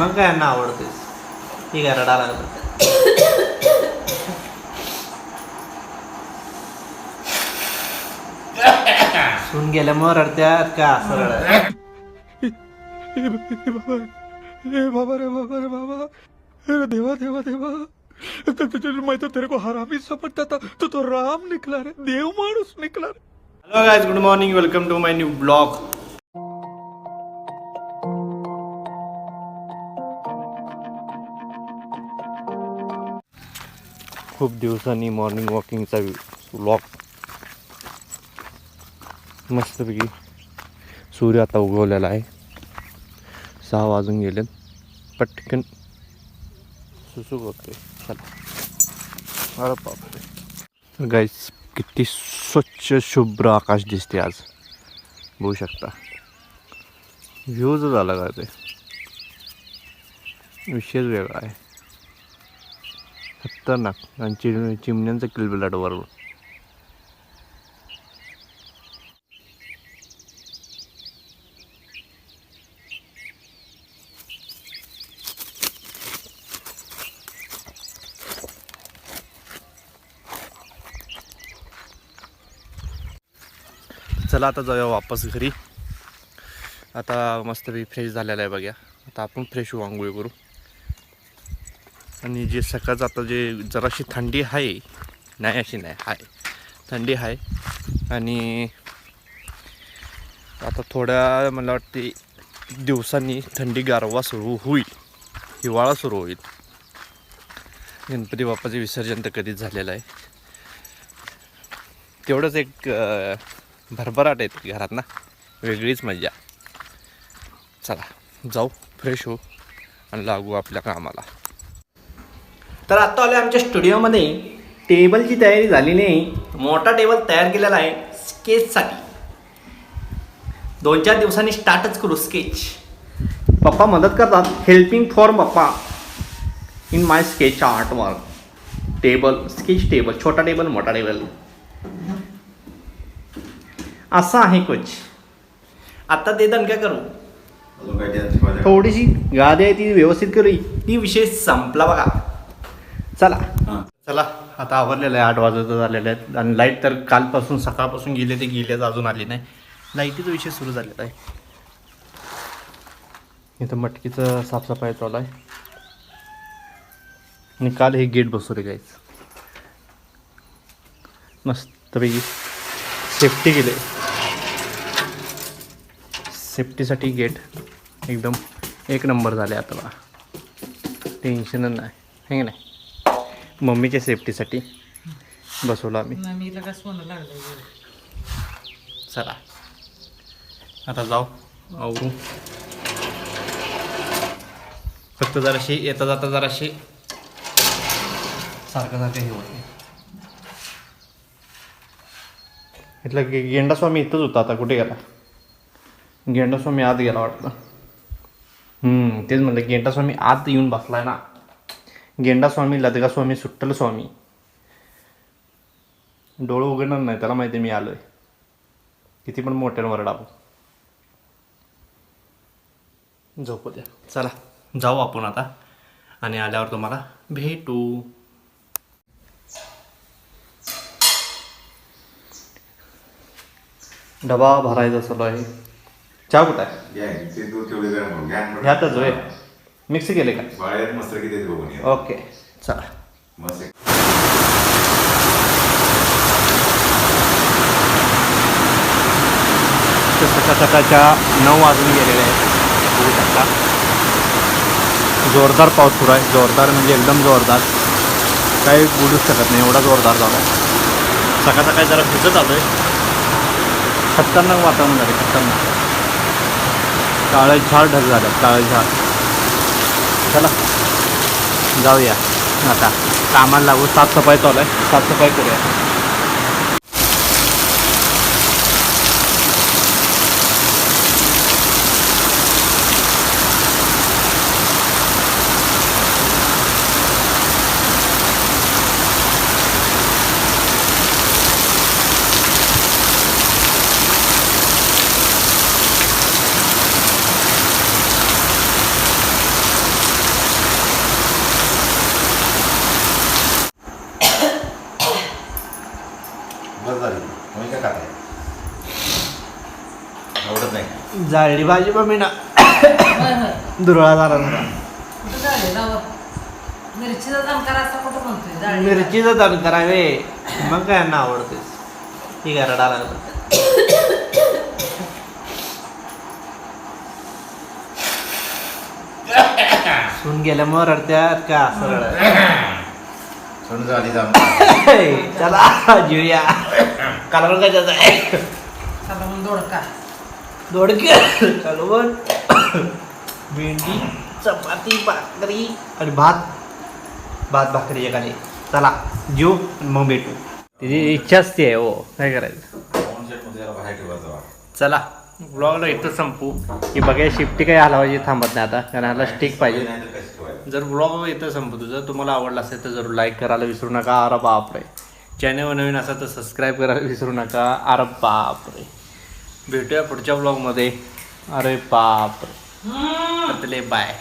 मग काय यांना आवडतेस ठीक आहे रडा लागत सून गेल्यामुळे रडत्यात का? असं रडायचं हे बाबा रे बाबा रे बाबा. अरे देवा देवा देवा. तो तुझे मैं तो तेरे को हरामी समझता था तो तो राम निकला रे देव माणूस निकला रे. Hello guys good morning welcome to my new blog खूप दिवसांनी मॉर्निंग वॉकिंगचा व्लॉग मस्तपैकी सूर्य आता उगवलेला आहे. सहा वाजून गेले. पटकन सुसू होते चला. अरे बापरे. गाईस किती स्वच्छ शुभ्र आकाश दिसते आज. बघू शकता. व्ह्यूज झाला का ते? विशेष वेगळा आहे. खतरनाक. आणि चिम चिमण्यांचं किलबिलाट वर चला आता जाऊया वापस घरी. आता मस्तपैकी फ्रेश झालेला आहे बघ्या. आता आपण फ्रेश होऊ आंघोळी करू. आणि जे सकाळचं आता जे जराशी थंडी आहे नाही अशी नाही आहे थंडी आहे. आणि आता थोड्या मला वाटते दिवसांनी थंडी गारवा सुरू होईल हिवाळा सुरू होईल. गणपती बाप्पाचे विसर्जन तर कधीच झालेलं आहे. तेवढंच एक भरभराट येते घरात ना. वेगळीच मजा चला जाऊ फ्रेश हो आणि लागू आपल्या कामाला. तर आत्ता आले आमच्या स्टुडिओमध्ये. टेबलची तयारी झालेली आहे मोठा टेबल तयार केलेला आहे स्केचसाठी दोन चार दिवसांनी स्टार्टच करू स्केच पप्पा मदत करतात. Helping for papa. In my sketch art work table sketch table छोटा टेबल मोठा टेबल असं आहे कुछ. आता ते करू. अजून काय माझ्या थोडीशी गादी आहे ती व्यवस्थित करू ती विषय संपला बघा. चला. हां. चला आता आवरलेलं आहे आठ वाजता झालेले आहेत. आणि लाइट तर कालपासून सकाळपासून गेले ते गेलेच अजून आली नाही. लाईटीचा विषय सुरू झालेला आहे. इथं मटकीचं साफसफाई चालू आहे. आणि काल हे गेट बसवले गायच मस्तपैकी सेफ्टी केले. सेफ्टीसाठी गेट एकदम एक नंबर झाले आता बा टेन्शनच नाही हे नाही? मम्मीच्या सेफ्टीसाठी बसवलं आम्ही. सोनं लागलं चला. आता जाऊ. आवरू. फक्त जराशी येता जाता जराशी. सारखं सारखं हे होते इथलं गे गेंडा स्वामी इथंच होता आता कुठे गेला? गेंडा स्वामी आत गेला वाटतं. हम्म, तेच म्हणलं गेंडा स्वामी आत येऊन बसलाय ना. गेंडा स्वामी लदगा स्वामी सुट्टल स्वामी डोळं उघडणार नाही त्याला माहिती मी आलोय. किती पण मोठ्यानं वरडावं. झोपू द्या चला जाऊ आपण आता. आणि आल्यावर तुम्हाला भेटू. डबा भरायचा चालू आहे. चहा कुठं आहे. ह्यातच होय मिक्स केले का? बाळ्यात मस्त किती बघून या. ओके चला. मस्त सकाळ सकाळच्या नऊ वाजून गेलेले आहेत. बघू शकता. जोरदार पाऊस सुरू आहे. जोरदार म्हणजे एकदम जोरदार. काही बोलूच शकत नाही. एवढा जोरदार झाला आहे. सकाळ सकाळी जरा भिजत आलो आहे खतरनाक वातावरण झाले खतरनाक काळे झाड ढग झालं काळे झाड. चला. जाऊया. आता कामाला लागू साफसफाई चालू आहे. साफसफाई करूया. जाळली भाजी मम्मी ना होय होय. दुरळा झाला जरा. कुठं झाले? जावं मिरचीचा दमकार असा कुठं म्हणतोय? जाळी मिरचीचं दम करावे मग काय यांना आवडतेस ठीक आहे रडा लागलं सून गेल्यामुळे रडत्यात का? असं रडत. सोडून झाली चला जेऊया कालवण कशाचं आहे? चला मग दोडका. दोडके. कालवण भेंडी चपाती भाकरी. आणि भात. भात भाकरी एकाने. चला आणि मग भेटू. तिची इच्छाच ती आहे हो. काय करायचं. चला ब्लॉगला इथं संपू. ही बघा शिफ्टी काही हलवायची थांबत नाही आता. कारण ह्याला स्टिक पाहिजे. जर ब्लॉग इथं संपतो जर तुम्हाला आवडला असेल तर जरूर लाईक करायला विसरू नका. अरे बापरे. चॅनल नवीन असेल तर सबस्क्राईब करायला विसरू नका. अरे बापरे. भेटूया पुढच्या ब्लॉगमध्ये अरे बापरे बाय.